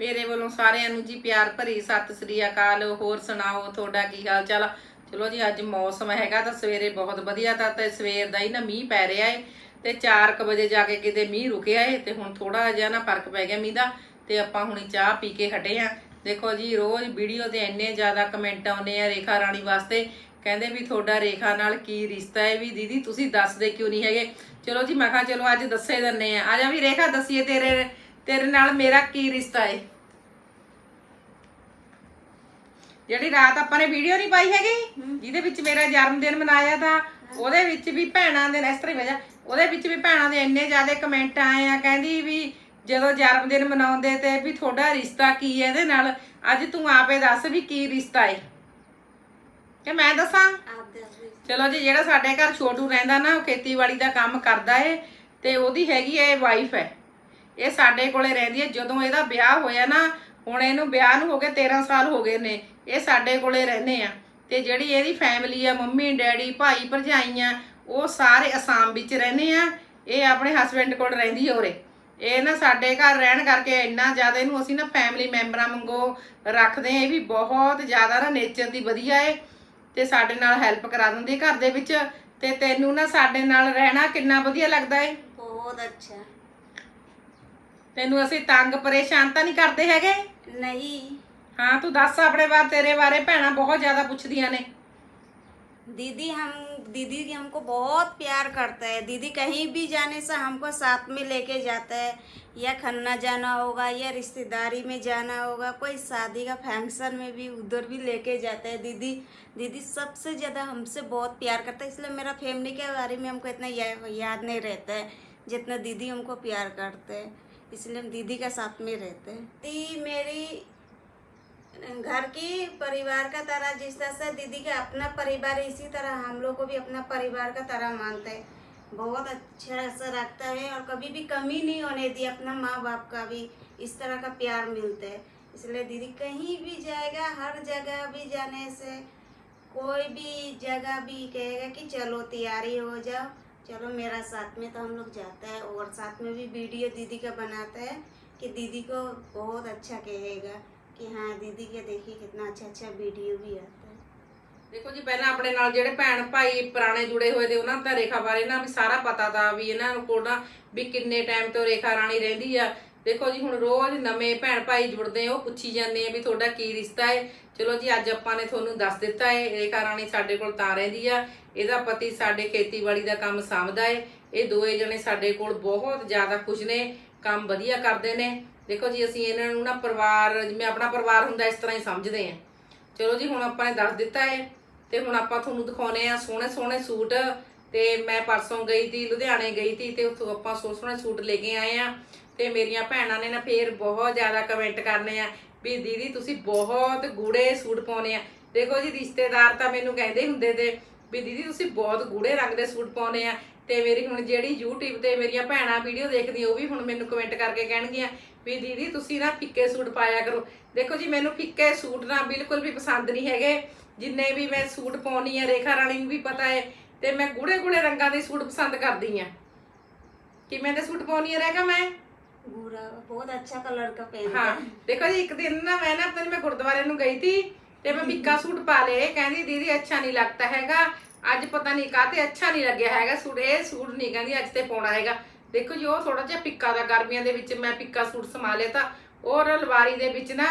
ਮੇਰੇ ਵੱਲੋਂ ਸਾਰਿਆਂ ਨੂੰ ਜੀ ਪਿਆਰ ਭਰੀ ਸਤਿ ਸ੍ਰੀ ਅਕਾਲ। ਹੋਰ ਸੁਣਾਓ, ਤੁਹਾਡਾ ਕੀ ਹਾਲ ਚਾਲ ਆ? ਚਲੋ ਜੀ, ਅੱਜ ਮੌਸਮ ਹੈਗਾ ਤਾਂ ਸਵੇਰੇ ਬਹੁਤ ਵਧੀਆ ਤਾਂ ਤੇ ਸਵੇਰ ਦਾ ਹੀ ਨਾ ਮੀਂਹ ਪੈ ਰਿਹਾ ਏ ਤੇ 4:00 ਵਜੇ ਜਾ ਕੇ ਕਿਤੇ ਮੀਂਹ ਰੁਕਿਆ ਏ ਤੇ ਹੁਣ ਥੋੜਾ ਜਿਹਾ ਨਾ ਫ਼ਰਕ ਪੈ ਗਿਆ ਮੀਂਹ ਦਾ ਤੇ ਆਪਾਂ ਹੁਣੀ ਚਾਹ ਪੀ ਕੇ ਹਟੇ ਆ। ਦੇਖੋ ਜੀ, ਰੋਜ਼ ਵੀਡੀਓ ਤੇ ਇੰਨੇ ਜ਼ਿਆਦਾ ਕਮੈਂਟ ਆਉਂਦੇ ਆ ਰੇਖਾ ਰਾਣੀ ਵਾਸਤੇ। ਕਹਿੰਦੇ ਵੀ ਤੁਹਾਡਾ ਰੇਖਾ ਨਾਲ ਕੀ ਰਿਸ਼ਤਾ ਹੈ ਵੀ ਦੀਦੀ, ਤੁਸੀਂ ਦੱਸਦੇ ਕਿਉਂ ਨਹੀਂ ਹੈਗੇ? ਚਲੋ ਜੀ, ਮੈਂ ਕਿਹਾ ਚਲੋ ਅੱਜ ਦੱਸੇ ਦਿੰਨੇ ਆ। ਆ ਜਾ ਵੀ ਰੇਖਾ, ਦੱਸੀਏ ਤੇਰੇ ਤੇਰੇ ਨਾਲ ਮੇਰਾ ਕੀ ਰਿਸ਼ਤਾ ਏ? ਜਿਹੜੀ ਰਾਤ ਆਪਾਂ ਨੇ ਵੀਡੀਓ ਨਹੀਂ ਪਾਈ ਹੈਗੀ ਜਿਹਦੇ ਵਿੱਚ ਮੇਰਾ ਜਨਮ ਦਿਨ ਮਨਾਇਆ ਤਾਂ ਉਹਦੇ ਵਿੱਚ ਵੀ ਭੈਣਾਂ ਦੇ ਇਸ ਤਰ੍ਹਾਂ ਵਜਾ ਉਹਦੇ ਵਿੱਚ ਵੀ ਭੈਣਾਂ ਦੇ ਇੰਨੇ ਜ਼ਿਆਦਾ ਕਮੈਂਟ ਆਏ ਆ ਕਹਿੰਦੀ ਵੀ ਜਦੋਂ ਜਨਮ ਦਿਨ ਮਨਾਉਂਦੇ ਤੇ ਵੀ ਤੁਹਾਡਾ ਰਿਸ਼ਤਾ ਕੀ ਹੈ ਇਹਦੇ ਨਾਲ? ਅੱਜ ਤੂੰ ਆਪੇ ਦੱਸ ਵੀ ਕੀ ਰਿਸ਼ਤਾ ਏ। ਕਿ ਮੈਂ ਦੱਸਾਂ? ਚਲੋ ਜੀ ਜਿਹੜਾ ਸਾਡੇ ਘਰ ਛੋਟੂ ਰਹਿੰਦਾ ਨਾ ਉਹ ਖੇਤੀਬਾੜੀ ਦਾ ਕੰਮ ਕਰਦਾ ਏ ਤੇ ਉਹਦੀ ਹੈਗੀ ਏ ਵਾਈਫ ਹੈ ਇਹ ਸਾਡੇ ਕੋਲੇ ਰਹਿੰਦੀ ਹੈ। ਜਦੋਂ ਇਹਦਾ ਵਿਆਹ ਹੋਇਆ ਨਾ, ਹੁਣ ਇਹਨੂੰ ਵਿਆਹ ਨੂੰ ਹੋ ਕੇ 13 ਸਾਲ ਹੋ ਗਏ ਨੇ। ਇਹ ਸਾਡੇ ਕੋਲੇ ਰਹਿੰਦੇ ਆ। ਤੇ ਜਿਹੜੀ ਇਹਦੀ ਫੈਮਿਲੀ ਆ, ਮੰਮੀ, ਡੈਡੀ, ਭਾਈ ਭਰਜਾਈਆਂ ਉਹ ਸਾਰੇ ਅਸਾਮ ਵਿੱਚ ਰਹਿੰਦੇ ਆ। ਇਹ ਆਪਣੇ ਹਸਬੰਡ ਕੋਲ ਰਹਿੰਦੀ ਹੋਰੇ ਇਹ ਨਾ ਸਾਡੇ ਘਰ ਰਹਿਣ ਕਰਕੇ ਇੰਨਾ ਜ਼ਿਆਦਾ ਇਹਨੂੰ ਅਸੀਂ ਨਾ ਫੈਮਿਲੀ ਮੈਂਬਰਾਂ ਵਾਂਗੂ ਰੱਖਦੇ ਆ। ਇਹ ਵੀ ਬਹੁਤ ਜ਼ਿਆਦਾ ਨਾ ਨੇਚਰ ਦੀ ਵਧੀਆ ਏ। ਤੇ ਸਾਡੇ ਨਾਲ ਹੈਲਪ ਕਰਾ ਦਿੰਦੀ ਘਰ ਦੇ ਵਿੱਚ। ਤੇ ਤੈਨੂੰ ਨਾ ਸਾਡੇ ਨਾਲ ਰਹਿਣਾ ਕਿੰਨਾ ਵਧੀਆ ਲੱਗਦਾ ਏ? ਬਹੁਤ ਅੱਛਾ। ਤੈਨੂੰ ਅਸੀਂ ਤੰਗ ਪਰੇਸ਼ਾਨ ਤਾਂ ਨਹੀਂ ਕਰਦੇ ਹੈਗੇ नहीं ਹਾਂ ਤੂੰ ਦੱਸ ਆਪਣੇ ਬਾਰੇ ਤੇਰੇ ਬਾਰੇ ਭੈਣਾਂ ਬਹੁਤ ਜ਼ਿਆਦਾ ਪੁੱਛਦੀਆਂ ਨੇ दीदी हम दीदी हमको बहुत प्यार करता है दीदी कहीं भी जाने से हमको साथ में लेके जाता है या खन्ना जाना होगा या रिश्तेदारी में जाना होगा कोई शादी का फंक्शन में भी उधर भी लेके जाता है दीदी दीदी सबसे ज़्यादा हमसे बहुत प्यार करता है इसलिए मेरा फैमिली के बारे में हमको इतना या, याद नहीं रहता है जितना दीदी हमको प्यार करते हैं इसलिए हम दीदी का साथ में रहते हैं। दी मेरी घर की परिवार का तरह जिस तरह से दीदी का अपना परिवार इसी तरह हम लोग को भी अपना परिवार का तरह मानते हैं। बहुत अच्छा से रखता है और कभी भी कमी नहीं होने दी अपना माँ बाप का भी, इस तरह का प्यार मिलता है। इसलिए दीदी कहीं भी जाएगा, हर जगह भी जाने से कोई भी जगह भी कहेगा कि चलो तैयारी हो जाओ। चलो मेरा साथ में तो हम लोग जाता है और साथ में भी वीडियो दीदी का बनाता है कि दीदी को बहुत अच्छा कहेगा कि हाँ दीदी के देखिए कितना अच्छा अच्छा वीडियो भी आता है ਦੇਖੋ ਜੀ ਪਹਿਲਾਂ ਆਪਣੇ ਨਾਲ ਜਿਹੜੇ ਭੈਣ ਭਾਈ ਪੁਰਾਣੇ ਜੁੜੇ ਹੋਏ ਤੇ ਉਹਨਾਂ ਦਾ ਰੇਖਾ ਬਾਰੇ ਨਾ ਵੀ ਸਾਰਾ ਪਤਾ ਤਾਂ ਵੀ ਇਹਨਾਂ ਨੂੰ ਕੋਲ ਨਾ ਵੀ ਕਿੰਨੇ ਟਾਈਮ ਤੋਂ ਰੇਖਾ ਰਾਣੀ ਰਹਿੰਦੀ ਆ ਦੇਖੋ ਜੀ, ਹੁਣ ਰੋਜ਼ ਨਵੇਂ ਭੈਣ ਭਾਈ ਜੁੜਦੇ ਉਹ ਪੁੱਛੀ ਜਾਂਦੇ ਆ ਵੀ ਤੁਹਾਡਾ ਕੀ ਰਿਸ਼ਤਾ ਹੈ ਚਲੋ ਜੀ, ਅੱਜ ਆਪਾਂ ਨੇ ਤੁਹਾਨੂੰ ਦੱਸ ਦਿੱਤਾ ਹੈ ਇਹ ਰਾਣੀ ਸਾਡੇ ਕੋਲ ਤਾਂ ਰਹਿੰਦੀ ਆ। ਇਹਦਾ ਪਤੀ ਸਾਡੇ ਖੇਤੀਬਾੜੀ ਦਾ ਕੰਮ ਸਾਂਭਦਾ ਹੈ ਇਹ ਦੋਏ ਜਣੇ ਸਾਡੇ ਕੋਲ ਬਹੁਤ ਜ਼ਿਆਦਾ ਖੁਸ਼ ਨੇ, ਕੰਮ ਵਧੀਆ ਕਰਦੇ ਨੇ। ਦੇਖੋ ਜੀ, ਅਸੀਂ ਇਹਨਾਂ ਨੂੰ ਨਾ ਪਰਿਵਾਰ, ਜਿਵੇਂ ਆਪਣਾ ਪਰਿਵਾਰ ਹੁੰਦਾ, ਇਸ ਤਰ੍ਹਾਂ ਹੀ ਸਮਝਦੇ ਆ। ਚਲੋ ਜੀ, ਹੁਣ ਆਪਾਂ ਨੇ ਦੱਸ ਦਿੱਤਾ ਹੈ ਤੇ ਹੁਣ ਆਪਾਂ ਤੁਹਾਨੂੰ ਦਿਖਾਉਨੇ ਆ ਸੋਹਣੇ ਸੋਹਣੇ ਸੂਟ। ਤੇ ਮੈਂ ਪਰਸੋਂ ਗਈ ਤੀ, ਲੁਧਿਆਣੇ ਗਈ ਤੀ, ਤੇ ਉੱਥੋਂ ਆਪਾਂ ਸੋਹਣੇ ਸੋਹਣੇ ਸੂਟ ਲੈ ਕੇ ਆਏ ਆ। ਤੇ ਮੇਰੀਆਂ ਭੈਣਾਂ ਨੇ ਨਾ ਫੇਰ ਬਹੁਤ ਜ਼ਿਆਦਾ ਕਮੈਂਟ ਕਰਨੇ ਆ ਵੀ ਦੀਦੀ ਤੁਸੀਂ ਬਹੁਤ ਗੂੜੇ ਸੂਟ ਪਾਉਨੇ ਆ। ਦੇਖੋ ਜੀ, ਰਿਸ਼ਤੇਦਾਰ ਤਾਂ ਮੈਨੂੰ ਕਹਿੰਦੇ ਹੁੰਦੇ ਤੇ ਵੀ ਦੀਦੀ ਤੁਸੀਂ ਬਹੁਤ ਗੂੜੇ ਰੰਗ ਦੇ ਸੂਟ ਪਾਉਨੇ ਆ ਤੇ ਮੇਰੀ ਹੁਣ ਜਿਹੜੀ YouTube ਤੇ ਮੇਰੀਆਂ ਭੈਣਾਂ ਵੀਡੀਓ ਦੇਖਦੀਆਂ, ਉਹ ਵੀ ਹੁਣ ਮੈਨੂੰ ਕਮੈਂਟ ਕਰਕੇ ਕਹਿਣਗੀਆਂ ਵੀ ਦੀਦੀ ਤੁਸੀਂ ਨਾ ਫਿੱਕੇ ਸੂਟ ਪਾਇਆ ਕਰੋ। ਦੇਖੋ ਜੀ, ਮੈਨੂੰ ਫਿੱਕੇ ਸੂਟ ਨਾ ਬਿਲਕੁਲ ਵੀ ਪਸੰਦ ਨਹੀਂ ਹੈਗੇ। ਜਿੰਨੇ ਵੀ ਮੈਂ ਸੂਟ ਪਾਉਣੀ ਆ, ਰੇਖਾ ਰਾਣੀ ਨੂੰ ਵੀ ਪਤਾ ਹੈ ਤੇ ਮੈਂ ਗੂੜੇ ਗੂੜੇ ਰੰਗਾਂ ਦੇ ਸੂਟ ਪਸੰਦ ਕਰਦੀ ਆ। ਕਿਵੇਂ ਦੇ ਸੂਟ ਪਾਉਣੀ ਆ ਰੇਖਾ ਮੈਂ? ਗੂੜਾ ਬਹੁਤ ਅੱਛਾ ਕਲਰ ਦਾ ਪੈਂਦਾ ਹਾਂ ਦੇਖੋ ਜੀ ਇੱਕ ਦਿਨ ਨਾ ਮੈਂ ਨਾ ਆਪਣੇ ਮੈਂ ਗੁਰਦੁਆਰੇ ਨੂੰ ਗਈ ਸੀ ਤੇ ਮੈਂ ਬਿੱਕਾ ਅੱਜ ਤੇ ਪਾਉਣਾ ਹੈਗਾ। ਦੇਖੋ ਜੀ ਉਹ ਥੋੜਾ ਜਿਹਾ ਪਿੱਕਾ ਦਾ ਗਰਮੀਆਂ ਦੇ ਵਿੱਚ ਮੈਂ ਪਿੱਕਾ ਸੂਟ ਸਮਾ ਲਿਆ ਤਾਂ ਔਰ ਅਲਵਾਰੀ ਦੇ ਵਿੱਚ ਨਾ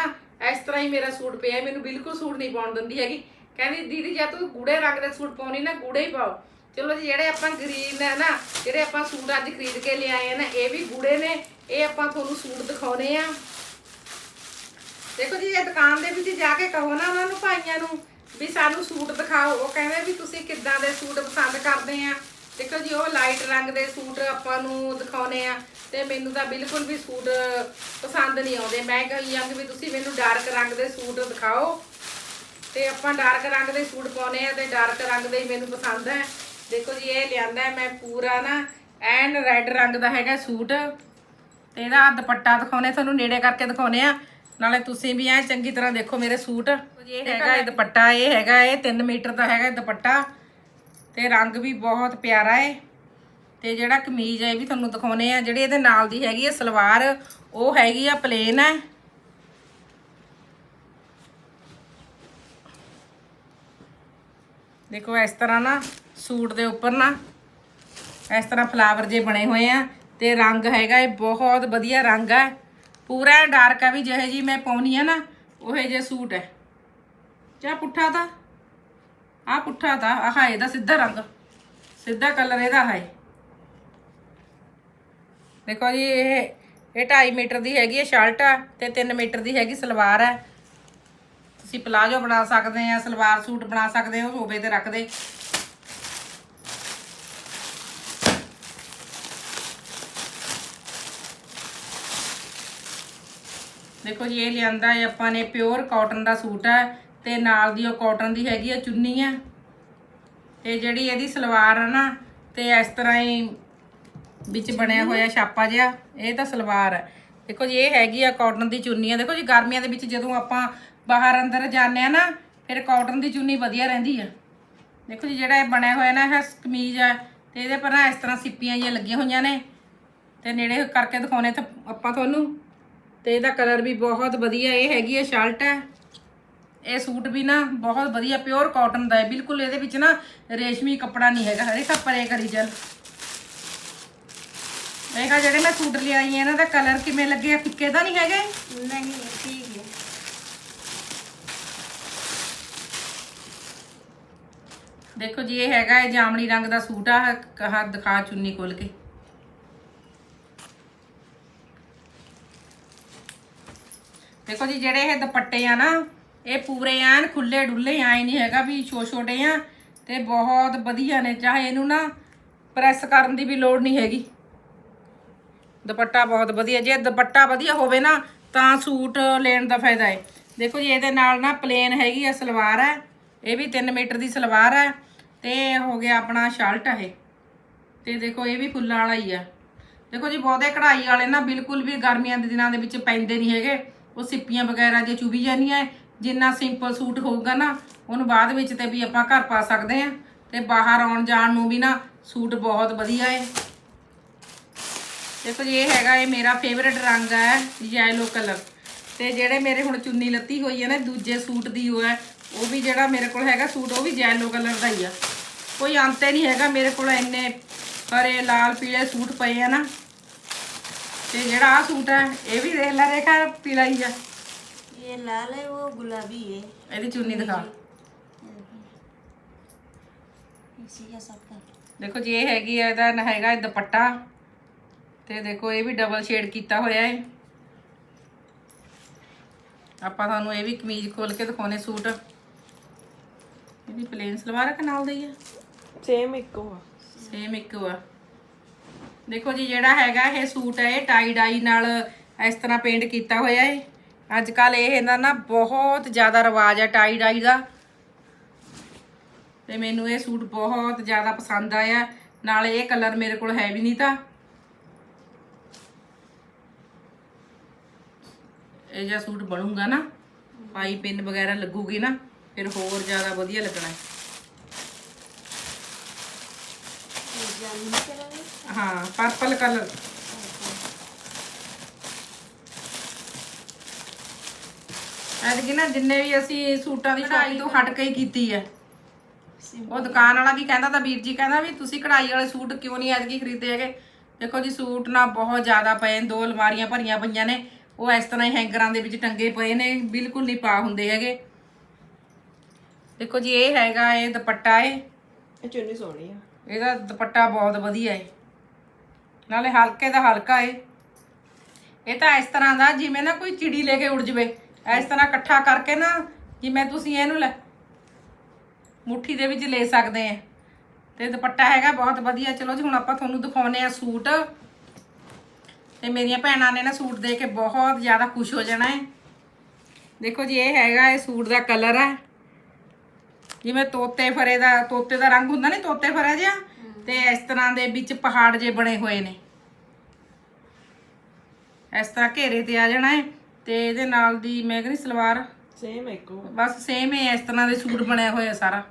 ਇਸ ਤਰ੍ਹਾਂ ਹੀ ਮੇਰਾ ਸੂਟ ਪਿਆ। ਮੈਨੂੰ ਬਿਲਕੁਲ ਸੂਟ ਨਹੀਂ ਪਾਉਣ ਦਿੰਦੀ ਹੈਗੀ। ਕਹਿੰਦੀ ਦੀਦੀ ਜੇ ਤੂੰ ਗੂੜੇ ਰੰਗ ਦਾ ਸੂਟ ਪਾਉਣੀ ਨਾ ਗੂੜੇ ਹੀ ਪਾਓ। ਚਲੋ ਜੀ, ਜਿਹੜੇ ਆਪਾਂ ਗ੍ਰੀਨ ਹੈ ਨਾ, ਜਿਹੜੇ ਆਪਾਂ ਸੂਟ ਅੱਜ ਖਰੀਦ ਕੇ ਲਿਆਏ ਆ ਨਾ, ਇਹ ਵੀ ਗੂੜੇ ਨੇ, ਇਹ ਆਪਾਂ ਤੁਹਾਨੂੰ ਸੂਟ ਦਿਖਾਉਣੇ ਆ। ਦੇਖੋ ਜੀ, ਇਹ ਦੁਕਾਨ ਦੇ ਵਿੱਚ ਜਾ ਕੇ ਕਹੋ ਨਾ ਉਹਨਾਂ ਨੂੰ ਭਾਈਆਂ ਨੂੰ ਵੀ ਸਾਨੂੰ ਸੂਟ ਦਿਖਾਓ। ਉਹ ਕਹਿੰਦੇ ਵੀ ਤੁਸੀਂ ਕਿੱਦਾਂ ਦੇ ਸੂਟ ਪਸੰਦ ਕਰਦੇ ਆ। ਦੇਖੋ ਜੀ, ਉਹ ਲਾਈਟ ਰੰਗ ਦੇ ਸੂਟ ਆਪਾਂ ਨੂੰ ਦਿਖਾਉਣੇ ਆ ਤੇ ਮੈਨੂੰ ਤਾਂ ਬਿਲਕੁਲ ਵੀ ਸੂਟ ਪਸੰਦ ਨਹੀਂ ਆਉਂਦੇ। ਮੈਂ ਕਹੀ ਜਾਂਗੀ ਵੀ ਤੁਸੀਂ ਮੈਨੂੰ ਡਾਰਕ ਰੰਗ ਦੇ ਸੂਟ ਦਿਖਾਓ। ਤੇ ਆਪਾਂ ਡਾਰਕ ਰੰਗ ਦੇ ਸੂਟ ਪਾਉਨੇ ਆ ਤੇ ਡਾਰਕ ਰੰਗ ਦੇ ਹੀ ਮੈਨੂੰ ਪਸੰਦ ਹੈ। ਦੇਖੋ ਜੀ ਇਹ ਲਿਆਂਦਾ ਮੈਂ ਪੂਰਾ ਨਾ ਐਨ ਰੈੱਡ ਰੰਗ ਦਾ ਹੈਗਾ ਸੂਟ। ਤੇ ਇਹਦਾ ਦੁਪੱਟਾ ਦਿਖਾਉਨੇ ਤੁਹਾਨੂੰ ਨੇੜੇ ਕਰਕੇ ਦਿਖਾਉਨੇ ਆ। ਨਾਲੇ ਤੁਸੀਂ ਵੀ ਐ ਚੰਗੀ ਤਰ੍ਹਾਂ ਦੇਖੋ ਮੇਰੇ ਸੂਟ। ਇਹ ਹੈਗਾ ਇਹ ਦੁਪੱਟਾ ਇਹ ਹੈਗਾ ਇਹ 3 ਮੀਟਰ ਦਾ ਹੈਗਾ ਦੁਪੱਟਾ। ਤੇ ਰੰਗ ਵੀ ਬਹੁਤ ਪਿਆਰਾ ਹੈ ਤੇ ਜਿਹੜਾ ਕਮੀਜ਼ ਹੈ ਇਹ ਵੀ ਤੁਹਾਨੂੰ ਦਿਖਾਉਨੇ ਆ। ਜਿਹੜੀ ਇਹਦੇ ਨਾਲ ਦੀ ਹੈਗੀ ਆ ਸਲਵਾਰ ਉਹ ਹੈਗੀ ਆ ਪਲੇਨ ਹੈ ਦੇਖੋ ਇਸ ਤਰ੍ਹਾਂ ਨਾ ਸੂਟ ਦੇ ਉੱਪਰ ਨਾ, ਇਸ ਤਰ੍ਹਾਂ ਫਲਾਵਰ ਜੇ ਬਣੇ ਹੋਏ ਆ ਤੇ ਰੰਗ ਹੈਗਾ ਇਹ, ਬਹੁਤ ਵਧੀਆ ਰੰਗ ਹੈ ਪੂਰਾ ਡਾਰਕ ਆ ਵੀ ਜਿਹੇ ਜੀ ਮੈਂ ਪਾਉਣੀ ਆ ਨਾ, ਉਹੇ ਜੇ ਸੂਟ ਹੈ ਚਾ ਪੁੱਠਾ ਤਾਂ ਆ ਪੁੱਠਾ ਤਾਂ, ਆਹ ਇਹਦਾ ਸਿੱਧਾ ਰੰਗ, ਸਿੱਧਾ ਕਲਰ ਇਹਦਾ ਹੈ। ਦੇਖੋ ਜੀ, ਇਹ ਇਹ 2.5 ਮੀਟਰ ਦੀ ਹੈਗੀ ਹੈ ਸ਼ਰਟ ਆ ਤੇ 3 ਮੀਟਰ ਦੀ ਹੈਗੀ ਸਲਵਾਰ ਹੈ ਤੁਸੀਂ ਪਲਾਜੋ ਬਣਾ ਸਕਦੇ ਆ, ਸਲਵਾਰ ਸੂਟ ਬਣਾ ਸਕਦੇ ਹੋ ਸੋਬੇ ਤੇ ਰੱਖਦੇ। ਦੇਖੋ ਜੀ ਇਹ ਲਿਆਂਦਾ ਹੈ ਆਪਾਂ ਨੇ ਪਿਓਰ ਕਾਟਨ ਦਾ ਸੂਟ ਹੈ ਤੇ ਨਾਲ ਦੀ ਉਹ ਕਾਟਨ ਦੀ ਹੈਗੀ ਆ ਚੁੰਨੀ ਆ। ਤੇ ਜਿਹੜੀ ਇਹਦੀ ਸਲਵਾਰ ਆ ਨਾ ਤੇ ਇਸ ਤਰ੍ਹਾਂ ਹੀ ਵਿੱਚ ਬਣਿਆ ਹੋਇਆ ਛਾਪਾ ਜਿਹਾ ਇਹ ਤਾਂ ਸਲਵਾਰ ਹੈ। ਦੇਖੋ ਜੀ ਇਹ ਹੈਗੀ ਆ ਕਾਟਨ ਦੀ ਚੁੰਨੀ ਆ। ਦੇਖੋ ਜੀ ਗਰਮੀਆਂ ਦੇ ਵਿੱਚ ਜਦੋਂ ਆਪਾਂ ਬਾਹਰ ਅੰਦਰ ਜਾਂਦੇ ਆ ਨਾ ਫਿਰ ਕਾਟਨ ਦੀ ਚੁੰਨੀ ਵਧੀਆ ਰਹਿੰਦੀ ਆ। ਦੇਖੋ ਜੀ ਜਿਹੜਾ ਇਹ ਬਣਿਆ ਹੋਇਆ ਨਾ ਇਹ ਕਮੀਜ਼ ਆ ਤੇ ਇਹਦੇ ਪਰ ਨਾ ਇਸ ਤਰ੍ਹਾਂ ਸਿੱਪੀਆਂ ਜਿਹੀਆਂ ਲੱਗੀਆਂ ਹੋਈਆਂ ਨੇ। ਤੇ ਨੇੜੇ ਕਰਕੇ ਦਿਖਾਉਣੇ ਤਾਂ ਆਪਾਂ ਤੁਹਾਨੂੰ। ਤੇ ਇਹਦਾ ਕਲਰ ਵੀ ਬਹੁਤ ਵਧੀਆ ਇਹ ਹੈਗੀ ਹੈ ਸ਼ਰਟ ਹੈ। ਇਹ ਸੂਟ ਵੀ ਨਾ ਬਹੁਤ ਵਧੀਆ ਪਿਓਰ ਕਾਟਨ ਦਾ ਹੈ। ਬਿਲਕੁਲ ਇਹਦੇ ਵਿੱਚ ਨਾ ਰੇਸ਼ਮੀ ਕੱਪੜਾ ਨਹੀਂ ਹੈਗਾ ਹਰੇ ਕੱਪੜੇ ਕਰੀ ਜਲ ਮੈਂ ਕਿਹਾ ਜਿਹੜੇ ਮੈਂ ਸੂਟ ਲਿਆਈ ਹੈ ਇਹਨਾਂ ਦਾ ਕਲਰ ਕਿਵੇਂ ਲੱਗੇ ਆ? ਫਿੱਕੇ ਤਾਂ ਨਹੀਂ ਹੈਗੇ? ਨਹੀਂ ਠੀਕ ਹੈ। ਦੇਖੋ ਜੀ ਇਹ ਹੈਗਾ ਇਹ ਜਾਮਣੀ ਰੰਗ ਦਾ ਸੂਟ ਆ ਹੱਥ ਦਿਖਾ ਚੁੰਨੀ ਖੋਲ ਕੇ। ਦੇਖੋ ਜੀ, ਜਿਹੜੇ ਇਹ ਦੁਪੱਟੇ ਆ ਨਾ, ਇਹ ਪੂਰੇ ਐਨ ਖੁੱਲੇ ਡੁੱਲੇ ਆਏ ਨਹੀਂ ਹੈਗਾ ਵੀ ਛੋ ਛੋਟੇ ਆ ਤੇ ਬਹੁਤ ਵਧੀਆ ਨੇ। ਚਾਹੇ ਇਹਨੂੰ ਨਾ ਪ੍ਰੈਸ ਕਰਨ ਦੀ ਵੀ ਲੋੜ ਨਹੀਂ ਹੈਗੀ। ਦੁਪੱਟਾ ਬਹੁਤ ਵਧੀਆ, ਜੇ ਦੁਪੱਟਾ ਵਧੀਆ ਹੋਵੇ ਨਾ, ਤਾਂ ਸੂਟ ਲੈਣ ਦਾ ਫਾਇਦਾ ਹੈ ਦੇਖੋ ਜੀ, ਇਹਦੇ ਨਾਲ ਨਾ ਪਲੇਨ ਹੈਗੀ ਆ ਸਲਵਾਰ ਹੈ ਇਹ ਵੀ 3 ਮੀਟਰ ਦੀ ਸਲਵਾਰ ਹੈ ਤੇ ਹੋ ਗਿਆ ਆਪਣਾ ਸ਼ਰਟ ਇਹ। ਤੇ ਦੇਖੋ, ਇਹ ਵੀ ਫੁੱਲਾਂ ਵਾਲਾ ਹੀ ਆ। ਦੇਖੋ ਜੀ, ਬਹੁਤੇ ਕਢਾਈ ਵਾਲੇ ਨਾ ਬਿਲਕੁਲ ਵੀ ਗਰਮੀਆਂ ਦੇ ਦਿਨਾਂ ਦੇ ਵਿੱਚ ਪੈਂਦੇ ਨਹੀਂ ਹੈਗੇ। ਉਹ ਸਿੱਪੀਆਂ ਵਗੈਰਾ ਜੇ ਚੁਭੀ ਜਾਂਦੀਆਂ ਜਿੰਨਾ ਸਿੰਪਲ ਸੂਟ ਹੋਊਗਾ ਨਾ, ਉਹਨੂੰ ਬਾਅਦ ਵਿੱਚ ਤੇ ਵੀ ਆਪਾਂ ਘਰ ਪਾ ਸਕਦੇ ਆ। ਤੇ ਬਾਹਰ ਆਉਣ ਜਾਣ ਨੂੰ ਵੀ ਨਾ ਸੂਟ ਬਹੁਤ ਵਧੀਆ ਹੈ ਦੇਖੋ ਜੀ, ਇਹ ਹੈਗਾ, ਇਹ ਮੇਰਾ ਫੇਵਰਿਟ ਰੰਗ ਹੈ ਯੈਲੋ ਕਲਰ ਤੇ ਜਿਹੜੇ ਮੇਰੇ ਹੁਣ ਚੁੰਨੀ ਲੱਤੀ ਹੋਈ ਹੈ ਨਾ, ਦੂਜੇ ਸੂਟ ਦੀ ਉਹ ਹੈ ਉਹ ਵੀ ਜਿਹੜਾ ਮੇਰੇ ਕੋਲ ਹੈਗਾ ਸੂਟ, ਉਹ ਵੀ ਯੈਲੋ ਕਲਰ ਦਾ ਹੀ ਆ। ਕੋਈ ਅੰਤ ਹੀ ਨਹੀਂ ਹੈਗਾ, ਮੇਰੇ ਕੋਲ ਇੰਨੇ ਹਰੇ, ਲਾਲ, ਪੀਲੇ ਸੂਟ ਪਏ ਆ ਨਾ। ਤੇ ਜਿਹੜਾ ਆ ਸੂਟ ਹੈ ਇਹ ਵੀ ਦੇਖ ਲੈ ਰੇਖਾ ਪੀਲਾ ਹੀ ਆ ये लाल है वो गुलाबी है ਇਹਦੀ ਚੁੰਨੀ ਦਿਖਾ इसी के साथ का ਦੇਖੋ ਜੀ ਇਹ ਹੈਗੀ ਆ ਇਹਦਾ ਨਾ ਹੈਗਾ ਇਹ ਦੁਪੱਟਾ ਤੇ ਦੇਖੋ ਇਹ ਵੀ ਡਬਲ ਸ਼ੇਡ ਕੀਤਾ ਹੋਇਆ ਹੈ ਆਪਾਂ ਤੁਹਾਨੂੰ ਇਹ ਵੀ ਕਮੀਜ਼ ਖੋਲ ਕੇ ਦਿਖਾਉਣੇ ਸੂਟ ਇਹਦੀ ਪਲੇਨ ਸਲਵਾਰ ਹੈ ਕਿ ਨਾਲ ਦੀ ਹੈ ਸੇਮ ਇੱਕੋ ਆ ਸੇਮ ਇੱਕ ਆ ਦੇਖੋ ਜੀ, ਜਿਹੜਾ ਹੈਗਾ ਇਹ ਸੂਟ ਹੈ, ਇਹ ਟਾਈ ਡਾਈ ਨਾਲ ਇਸ ਤਰ੍ਹਾਂ ਪੇਂਟ ਕੀਤਾ ਹੋਇਆ ਹੈ। ਅੱਜ ਕੱਲ ਇਹ ਇਹਦਾ ਨਾ ਬਹੁਤ ਜ਼ਿਆਦਾ ਰਿਵਾਜ ਹੈ ਟਾਈ ਡਾਈ ਦਾ। ਤੇ ਮੈਨੂੰ ਇਹ ਸੂਟ ਬਹੁਤ ਜ਼ਿਆਦਾ ਪਸੰਦ ਆਇਆ। ਨਾਲ ਇਹ ਕਲਰ ਮੇਰੇ ਕੋਲ ਹੈ ਵੀ ਨਹੀਂ ਤਾਂ। ਇਹ ਜਿਹਾ ਸੂਟ ਬਣੂਗਾ ਨਾ, ਪਾਈ ਪਿੰਨ ਵਗੈਰਾ ਲੱਗੂਗੀ ਨਾ, ਫਿਰ ਹੋਰ ਜ਼ਿਆਦਾ ਵਧੀਆ ਲੱਗਣਾ ਹੈ। ਹਾਂ ਪਰਪਲ ਕਲਰ ਐਤਕੀ ਨਾ ਜਿੰਨੇ ਵੀ ਅਸੀਂ ਸੂਟਾਂ ਦੀ ਕਢਾਈ ਤੋਂ ਹਟ ਕੇ ਹੀ ਕੀਤੀ ਹੈ। ਉਹ ਦੁਕਾਨ ਵਾਲਾ ਵੀ ਕਹਿੰਦਾ ਤਾਂ ਵੀਰ ਜੀ ਕਹਿੰਦਾ ਵੀ ਤੁਸੀਂ ਕਢਾਈ ਵਾਲੇ ਸੂਟ ਕਿਉਂ ਨਹੀਂ ਐਤਕੀ ਖਰੀਦੇ ਹੈਗੇ? ਦੇਖੋ ਜੀ ਸੂਟ ਨਾ ਬਹੁਤ ਜ਼ਿਆਦਾ ਪਏ ਨੇ ਦੋ ਅਲਮਾਰੀਆਂ ਭਰੀਆਂ ਪਈਆਂ ਨੇ। ਉਹ ਇਸ ਤਰ੍ਹਾਂ ਹੀ ਹੈਂਗਰਾਂ ਦੇ ਵਿੱਚ ਟੰਗੇ ਪਏ ਨੇ ਬਿਲਕੁਲ ਨਹੀਂ ਪਾ ਹੁੰਦੇ ਹੈਗੇ। ਦੇਖੋ ਜੀ ਇਹ ਹੈਗਾ ਇਹ ਦੁਪੱਟਾ ਇਹ। ਇਹ ਚੁੰਨੀ ਸੋਹਣੀ ਆ। ਇਹਦਾ ਦੁਪੱਟਾ ਬਹੁਤ ਵਧੀਆ ਹੈ ਨਾਲੇ ਹਲਕੇ ਦਾ ਹਲਕਾ ਏ। ਇਹ ਤਾਂ ਇਸ ਤਰ੍ਹਾਂ ਦਾ ਜਿਵੇਂ ਨਾ ਕੋਈ ਚਿੜੀ ਲੈ ਕੇ ਉੱਡ ਜਵੇ। ਇਸ ਤਰ੍ਹਾਂ ਇਕੱਠਾ ਕਰਕੇ ਨਾ ਜਿਵੇਂ ਤੁਸੀਂ ਇਹਨੂੰ ਲੈ ਮੁੱਠੀ ਦੇ ਵਿੱਚ ਲੈ ਸਕਦੇ ਆ। ਤੇ ਦੁਪੱਟਾ ਹੈਗਾ ਬਹੁਤ ਵਧੀਆ। ਚਲੋ ਜੀ, ਹੁਣ ਆਪਾਂ ਤੁਹਾਨੂੰ ਦਿਖਾਉਨੇ ਆ ਸੂਟ। ਤੇ ਮੇਰੀਆਂ ਭੈਣਾਂ ਨੇ ਨਾ ਸੂਟ ਦੇ ਕੇ ਬਹੁਤ ਜ਼ਿਆਦਾ ਖੁਸ਼ ਹੋ ਜਾਣਾ ਹੈ ਦੇਖੋ ਜੀ, ਇਹ ਹੈਗਾ ਇਹ ਸੂਟ ਦਾ ਕਲਰ ਹੈ ਜਿਵੇਂ ਤੋਤੇ ਫਰੇ ਦਾ, ਤੋਤੇ ਦਾ ਰੰਗ ਹੁੰਦਾ ਨਹੀਂ ਤੋਤੇ ਫਰੇ ਜਿਹਾ। ਤੇ ਇਸ ਤਰ੍ਹਾਂ ਦੇ ਵਿੱਚ ਪਹਾੜ ਜੇ ਬਣੇ ਹੋਏ ਨੇ। ਇਸ ਤਰ੍ਹਾਂ ਘੇਰੇ ਤੇ ਆ ਜਾਣਾ ਹੈ ਤੇ ਇਹਦੇ ਨਾਲ ਦੀ ਮੈਂ ਕਹਿੰਦੀ ਸਲਵਾਰ। ਸੇਮ ਇੱਕੋ ਬਸ ਸੇਮ ਹੈ ਇਸ ਤਰ੍ਹਾਂ ਦੇ ਸੂਟ ਬਣਿਆ ਹੋਇਆ ਸਾਰਾ।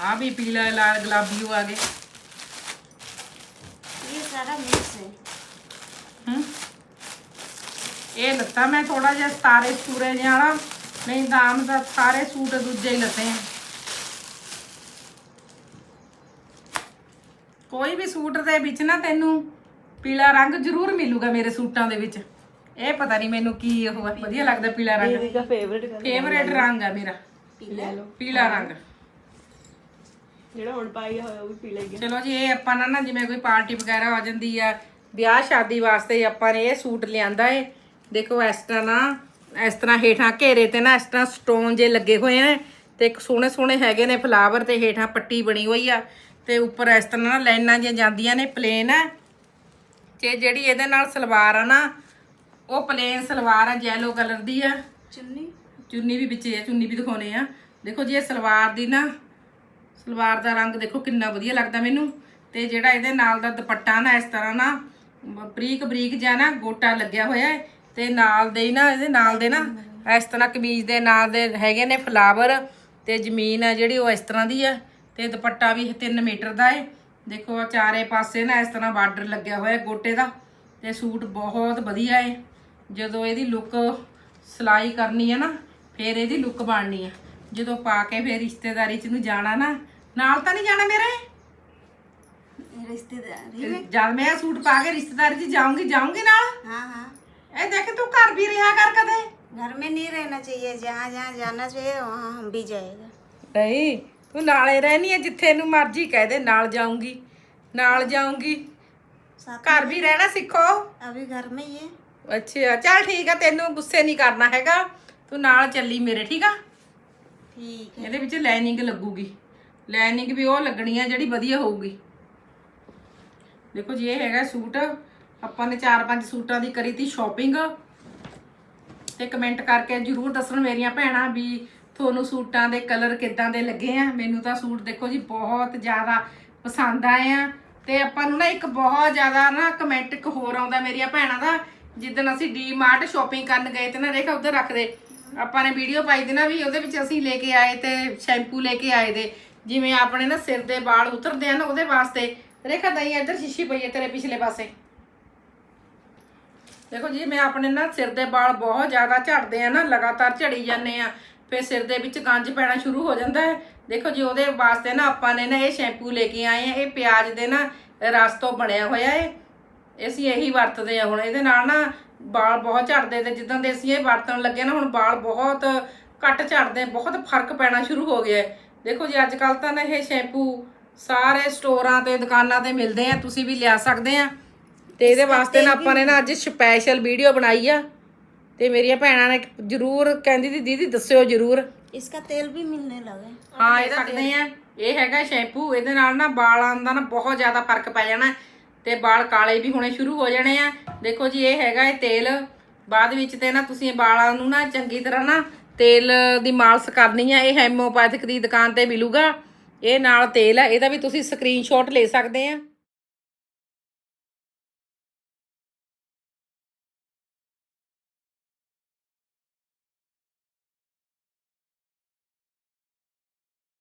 ਆ ਵੀ ਪੀਲਾ ਲਾਲ ਗੁਲਾਬੀ ਹੋ ਆ ਗਏ। ਇਹ ਸਾਰਾ ਮਿਕਸ ਹੈ ਹੂੰ? ਇਹ ਲੱਤਾ ਮੈਂ ਥੋੜਾ ਜਿਹਾ ਸਤਾਰੇ ਸੂਰੇ ਜਿਹਾ ਵਾਲਾ ਨਹੀਂ ਤਾਂ ਆਮ ਦਾ ਸਾਰੇ ਸੂਟ ਦੂਜੇ ਹੀ ਲੱਤੇ ਆ। ਕੋਈ ਵੀ ਸੂਟ ਦੇ ਵਿੱਚ ਨਾ ਤੈਨੂੰ ਪੀਲਾ ਰੰਗ ਜ਼ਰੂਰ ਮਿਲੂਗਾ ਮੇਰੇ ਸੂਟਾਂ ਦੇ ਵਿੱਚ। ਇਹ ਪਤਾ ਨਹੀਂ ਮੈਨੂੰ ਕੀ ਉਹ ਵਧੀਆ ਲੱਗਦਾ ਪੀਲਾ ਰੰਗ। ਦਾ ਫੇਵਰੇਟ ਫੇਵਰੇਟ ਰੰਗ ਆ ਮੇਰਾ। ਪੀਲਾ? ਰੰਗ। ਜਿਹੜਾ ਹੁਣ ਪਾਇਆ ਹੋਇਆ ਉਹ ਵੀ ਪੀਲਾ ਹੀ ਚਲੋ ਜੀ ਇਹ ਆਪਾਂ ਨਾ ਨਾ ਜਿਵੇਂ ਕੋਈ ਪਾਰਟੀ ਵਗੈਰਾ ਆ ਜਾਂਦੀ ਆ ਵਿਆਹ ਸ਼ਾਦੀ ਵਾਸਤੇ ਆਪਾਂ ਨੇ ਇਹ ਸੂਟ ਲਿਆਂਦਾ ਏ। ਦੇਖੋ ਇਸ ਤਰ੍ਹਾਂ ਨਾ ਇਸ ਤਰ੍ਹਾਂ ਹੇਠਾਂ ਘੇਰੇ ਤੇ ਨਾ ਇਸ ਤਰ੍ਹਾਂ ਸਟੋਨ ਜੇ ਲੱਗੇ ਹੋਏ ਨੇ ਤੇ ਇੱਕ ਸੋਹਣੇ ਸੋਹਣੇ ਹੈਗੇ ਨੇ ਫਲਾਵਰ ਤੇ ਹੇਠਾਂ ਪੱਟੀ ਬਣੀ ਹੋਈ ਆ ਤੇ ਉੱਪਰ ਇਸ ਤਰ੍ਹਾਂ ਨਾ ਲਾਈਨਾਂ ਜੇ ਜਾਂਦੀਆਂ ਨੇ ਪਲੇਨ ਹੈ ਤੇ ਜਿਹੜੀ ਇਹਦੇ ਨਾਲ ਸਲਵਾਰ ਆ ਨਾ ਉਹ ਪਲੇਨ ਸਲਵਾਰ ਆ yellow ਕਲਰ ਦੀ ਆ। ਚੁੰਨੀ? ਚੁੰਨੀ ਵੀ ਵਿੱਚ ਆ ਚੁੰਨੀ ਵੀ ਦਿਖਾਉਨੇ ਆ। ਦੇਖੋ ਜੀ ਇਹ ਸਲਵਾਰ ਦੀ ਨਾ ਸਲਵਾਰ ਦਾ ਰੰਗ ਦੇਖੋ ਕਿੰਨਾ ਵਧੀਆ ਲੱਗਦਾ ਮੈਨੂੰ। ਤੇ ਜਿਹੜਾ ਇਹਦੇ ਨਾਲ ਦਾ ਦੁਪੱਟਾ ਨਾ ਇਸ ਤਰ੍ਹਾਂ ਨਾ ਬਰੀਕ ਬਰੀਕ ਜਿਹਾ ਨਾ ਗੋਟਾ ਲੱਗਿਆ ਹੋਇਆ ਹੈ ਤੇ ਨਾਲ ਦੇ ਹੀ ਨਾ ਇਹਦੇ ਨਾਲ ਦੇ ਨਾ ਇਸ ਤਰ੍ਹਾਂ ਕਮੀਜ਼ ਦੇ ਨਾਲ ਦੇ ਹੈਗੇ ਨੇ ਫਲਾਵਰ ਤੇ ਜ਼ਮੀਨ ਆ ਜਿਹੜੀ ਉਹ ਇਸ ਤਰ੍ਹਾਂ ਦੀ ਹੈ ਤੇ ਦੁਪੱਟਾ ਵੀ 3 ਮੀਟਰ ਦਾ ਏ। ਦੇਖੋ ਆ ਚਾਰੇ ਪਾਸੇ ਨਾ ਇਸ ਤਰ੍ਹਾਂ ਬਾਰਡਰ ਲੱਗਿਆ ਹੋਇਆ ਗੋਟੇ ਦਾ ਤੇ ਸੂਟ ਬਹੁਤ ਵਧੀਆ ਹੈ ਜਦੋਂ ਇਹਦੀ ਲੁੱਕ ਸਲਾਈ ਕਰਨੀ ਹੈ ਨਾ ਫੇਰ ਇਹਦੀ ਲੁੱਕ ਬਣਨੀ ਆ। ਜਦੋਂ ਪਾ ਕੇ ਫੇਰ ਰਿਸ਼ਤੇਦਾਰੀ ਚ ਨੂੰ ਜਾਣਾ ਨਾ ਨਾਲ ਤਾਂ ਨਹੀਂ ਜਾਣਾ ਮੇਰੇ ਰਿਸ਼ਤੇਦਾਰੀ ਜਦ ਮੈਂ ਸੂਟ ਪਾ ਕੇ ਰਿਸ਼ਤੇਦਾਰੀ ਚ ਜਾਊਂਗੀ ਜਾਊਂਗੀ ਨਾਲ? ਹਾਂ ਹਾਂ। ਇਹ ਦੇਖ ਤੂੰ ਘਰ ਵੀ ਰਿਹਾ ਕਰ ਕਦੇ घर में नहीं रहना चाहिए जहाँ जहाँ जाना चाहिए वहाँ हम भी जाएगा ਨਹੀਂ ਤੂੰ ਨਾਲੇ ਰਹਿਣੀ ਹੈ ਜਿੱਥੇ ਨੂੰ ਮਰਜ਼ੀ ਕਹਿ ਦੇ ਨਾਲ ਜਾਊਂਗੀ ਨਾਲ ਜਾਊਂਗੀ साथ ਘਰ ਵੀ ਰਹਿਣਾ ਸਿੱਖੋ अभी घर में ही है ਅੱਛਾ ਚੱਲ ਠੀਕ ਆ ਤੈਨੂੰ ਗੁੱਸੇ ਨਹੀਂ ਕਰਨਾ ਹੈਗਾ ਤੂੰ ਨਾਲ ਚੱਲੀ ਮੇਰੇ ਠੀਕ ਆ ठीक ਇਹਦੇ ਵਿੱਚ ਲਾਈਨਿੰਗ ਲੱਗੂਗੀ ਲਾਈਨਿੰਗ ਵੀ ਉਹ ਲੱਗਣੀ ਆ ਜਿਹੜੀ ਵਧੀਆ ਹੋਊਗੀ ਦੇਖੋ ਜੀ ਇਹ ਹੈਗਾ ਸੂਟ ਆਪਾਂ ਨੇ 4-5 ਸੂਟਾਂ ਦੀ ਕਰੀ ਤੀ ਸ਼ਾਪਿੰਗ ਤੇ ਕਮੈਂਟ ਕਰਕੇ ਜਰੂਰ ਦੱਸਣ ਮੇਰੀਆਂ ਭੈਣਾਂ ਵੀ ਤੁਹਾਨੂੰ ਸੂਟਾਂ ਦੇ ਕਲਰ ਕਿੱਦਾਂ ਦੇ ਲੱਗੇ ਆ। ਮੈਨੂੰ ਤਾਂ ਸੂਟ ਦੇਖੋ ਜੀ ਬਹੁਤ ਜ਼ਿਆਦਾ ਪਸੰਦ ਆਏ ਆ। ਤੇ ਆਪਾਂ ਨੂੰ ਨਾ ਇੱਕ ਬਹੁਤ ਜ਼ਿਆਦਾ ਨਾ ਕਮੈਂਟ ਇੱਕ ਹੋਰ ਆਉਂਦਾ ਮੇਰੀਆਂ ਭੈਣਾਂ ਦਾ। ਜਿੱਦਣ ਅਸੀਂ ਡੀ-ਮਾਰਟ ਸ਼ਾਪਿੰਗ ਕਰਨ ਗਏ ਤੇ ਨਾ ਰੇਖਾ ਉੱਧਰ ਰੱਖਦੇ ਆਪਾਂ ਨੇ ਵੀਡੀਓ ਪਾਈ ਦੀ ਨਾ ਵੀ ਉਹਦੇ ਵਿੱਚ ਅਸੀਂ ਲੈ ਕੇ ਆਏ ਤੇ ਸ਼ੈਂਪੂ ਲੈ ਕੇ ਆਏ ਦੇ। ਜਿਵੇਂ ਆਪਣੇ ਨਾ ਸਿਰ ਦੇ ਵਾਲ ਉਤਰਦੇ ਆ ਨਾ ਉਹਦੇ ਵਾਸਤੇ। ਰੇਖਾ ਦਈ ਇੱਧਰ ਸ਼ੀਸ਼ੀ ਪਈ ਹੈ ਤੇਰੇ ਪਿਛਲੇ ਪਾਸੇ। ਦੇਖੋ ਜੀ, ਮੈਂ ਆਪਣੇ ਨਾ ਸਿਰ ਦੇ ਵਾਲ ਬਹੁਤ ਜ਼ਿਆਦਾ ਝੜਦੇ ਆ ਨਾ, ਲਗਾਤਾਰ ਝੜੀ ਜਾਂਦੇ ਆ। ਫਿਰ ਸਿਰ ਦੇ ਵਿੱਚ ਗੰਜ ਪੈਣਾ ਸ਼ੁਰੂ ਹੋ ਜਾਂਦਾ ਹੈ। ਦੇਖੋ ਜੀ, ਉਹਦੇ ਵਾਸਤੇ ਨਾ ਆਪਾਂ ਨੇ ਨਾ ਇਹ ਸ਼ੈਂਪੂ ਲੈ ਕੇ ਆਏ ਆ। ਇਹ ਪਿਆਜ਼ ਦੇ ਨਾ ਰਸ ਤੋਂ ਬਣਿਆ ਹੋਇਆ ਹੈ ਅਸੀਂ ਇਹੀ ਵਰਤਦੇ ਆ ਹੁਣ। ਇਹਦੇ ਨਾਲ ਨਾ ਵਾਲ ਬਹੁਤ ਝੜਦੇ ਤੇ ਜਿੱਦਾਂ ਦੇ ਅਸੀਂ ਇਹ ਵਰਤਣ ਲੱਗੇ ਨਾ, ਹੁਣ ਵਾਲ ਬਹੁਤ ਘੱਟ ਝੜਦੇ, ਬਹੁਤ ਫ਼ਰਕ ਪੈਣਾ ਸ਼ੁਰੂ ਹੋ ਗਿਆ ਦੇਖੋ ਜੀ, ਅੱਜ ਕੱਲ ਤਾਂ ਨਾ ਇਹ ਸ਼ੈਂਪੂ ਸਾਰੇ ਸਟੋਰਾਂ ਤੇ, ਦੁਕਾਨਾਂ ਤੇ ਮਿਲਦੇ ਆ। ਤੁਸੀਂ ਵੀ ਲਿਆ ਸਕਦੇ ਆ। ਤੇ ਇਹਦੇ ਵਾਸਤੇ ਨਾ ਆਪਾਂ ਨੇ ਨਾ ਅੱਜ ਸਪੈਸ਼ਲ ਵੀਡੀਓ ਬਣਾਈ ਆ ਤੇ ਮੇਰੀਆਂ ਭੈਣਾਂ ਨੇ ਜਰੂਰ ਕਹਿੰਦੀ ਦੀ ਦੀਦੀ ਦੱਸਿਓ ਜਰੂਰ इसका तेल भी मिलने लगा है ਹਾਂ ਇਹ ਸਕਦੇ ਆ ਇਹ ਹੈਗਾ ਸ਼ੈਂਪੂ ਇਹਦੇ ਨਾਲ ਨਾ ਵਾਲਾਂ ਦਾ ਨਾ ਬਹੁਤ ਜ਼ਿਆਦਾ ਫਰਕ ਪੈ ਜਾਣਾ ਹੈ ਤੇ ਵਾਲ ਕਾਲੇ ਵੀ ਹੋਣੇ ਸ਼ੁਰੂ ਹੋ ਜਾਣੇ ਆ ਦੇਖੋ ਜੀ ਇਹ ਹੈਗਾ ਇਹ ਤੇਲ ਬਾਅਦ ਵਿੱਚ ਤੇ ਨਾ ਤੁਸੀਂ ਇਹ ਵਾਲਾਂ ਨੂੰ ਨਾ ਚੰਗੀ ਤਰ੍ਹਾਂ ਨਾ ਤੇਲ ਦੀ ਮਾਲਿਸ਼ ਕਰਨੀ ਆ ਇਹ ਹੈਮੋਪੈਥਿਕ ਦੀ ਦੁਕਾਨ ਤੇ ਮਿਲੂਗਾ ਇਹ ਨਾਲ ਤੇਲ ਆ ਇਹਦਾ ਵੀ ਤੁਸੀਂ ਸਕਰੀਨਸ਼ਾਟ ਲੈ ਸਕਦੇ ਆ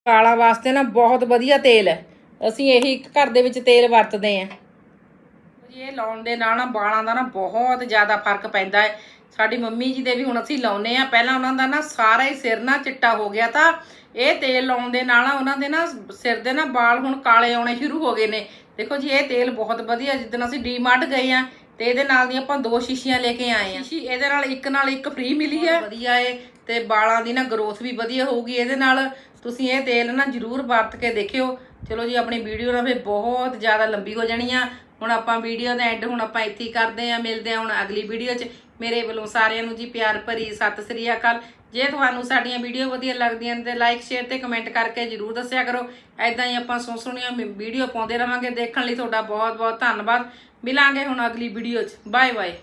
ਵਾਲਾਂ ਵਾਸਤੇ ਨਾ ਬਹੁਤ ਵਧੀਆ ਤੇਲ ਹੈ। ਅਸੀਂ ਇਹੀ ਘਰ ਦੇ ਵਿੱਚ ਤੇਲ ਵਰਤਦੇ ਆਂ ਜੀ ਇਹ ਲਾਉਣ ਦੇ ਨਾਲ ਨਾ ਵਾਲਾਂ ਦਾ ਨਾ ਬਹੁਤ ਜ਼ਿਆਦਾ ਫ਼ਰਕ ਪੈਂਦਾ ਹੈ। ਸਾਡੀ ਮੰਮੀ ਜੀ ਦੇ ਵੀ ਹੁਣ ਅਸੀਂ ਲਾਉਨੇ ਆ ਪਹਿਲਾਂ ਉਹਨਾਂ ਦਾ ਨਾ ਸਾਰਾ ਹੀ ਸਿਰ ਨਾ ਚਿੱਟਾ ਹੋ ਗਿਆ ਤਾਂ ਇਹ ਤੇਲ ਲਾਉਣ ਦੇ ਨਾਲ ਉਹਨਾਂ ਦੇ ਨਾ ਸਿਰ ਦੇ ਨਾ ਵਾਲ ਹੁਣ ਕਾਲੇ ਆਉਣੇ ਸ਼ੁਰੂ ਹੋ ਗਏ ਨੇ। ਦੇਖੋ ਜੀ ਇਹ ਤੇਲ ਬਹੁਤ ਵਧੀਆ ਜਿੱਦਣ ਅਸੀਂ ਡੀਮਾਰਟ ਗਏ ਆ ਤੇ ਇਹਦੇ ਨਾਲ ਦੀ ਆਪਾਂ ਦੋ ਸ਼ੀਸ਼ੀਆਂ ਲੈ ਕੇ ਆਏ ਆ ਸ਼ੀਸ਼ੀ ਇਹਦੇ ਨਾਲ ਇੱਕ ਨਾਲ ਇੱਕ ਫ੍ਰੀ ਮਿਲੀ ਹੈ। ਵਧੀਆ ਏ ਤੇ ਵਾਲਾਂ ਦੀ ਨਾ ਗਰੋਥ ਵੀ ਵਧੀਆ ਹੋਊਗੀ, ਇਹਦੇ ਨਾਲ ਤੁਸੀਂ ਇਹ ਤੇਲ ਨਾ ਜਰੂਰ ਵਰਤ ਕੇ ਦੇਖਿਓ। ਚਲੋ ਜੀ, ਆਪਣੀ ਵੀਡੀਓ ਨਾ ਫੇ ਬਹੁਤ ਜ਼ਿਆਦਾ ਲੰਬੀ ਹੋ ਜਾਣੀ ਆ। ਹੁਣ ਆਪਾਂ ਵੀਡੀਓ ਦਾ ਐਂਡ ਹੁਣ ਆਪਾਂ ਇੱਥੇ ਹੀ ਕਰਦੇ ਆ, ਮਿਲਦੇ ਆ ਹੁਣ ਅਗਲੀ ਵੀਡੀਓ 'ਚ। ਮੇਰੇ ਵੱਲੋਂ ਸਾਰਿਆਂ ਨੂੰ ਜੀ ਪਿਆਰ ਭਰੀ ਸਤਿ ਸ੍ਰੀ ਅਕਾਲ। ਜੇ ਤੁਹਾਨੂੰ ਸਾਡੀਆਂ ਵੀਡੀਓ ਵਧੀਆ ਲੱਗਦੀਆਂ ਨੇ ਤੇ ਲਾਈਕ ਸ਼ੇਅਰ ਤੇ ਕਮੈਂਟ ਕਰਕੇ ਜਰੂਰ ਦੱਸਿਆ ਕਰੋ। ਐਦਾਂ ਹੀ ਆਪਾਂ ਸੋਹ ਸੋਹਣੀਆਂ ਵੀਡੀਓ ਪਾਉਂਦੇ ਰਵਾਂਗੇ। ਦੇਖਣ ਲਈ ਤੁਹਾਡਾ ਬਹੁਤ ਬਹੁਤ ਧੰਨਵਾਦ। ਮਿਲਾਂਗੇ ਹੁਣ ਅਗਲੀ ਵੀਡੀਓ 'ਚ। Bye bye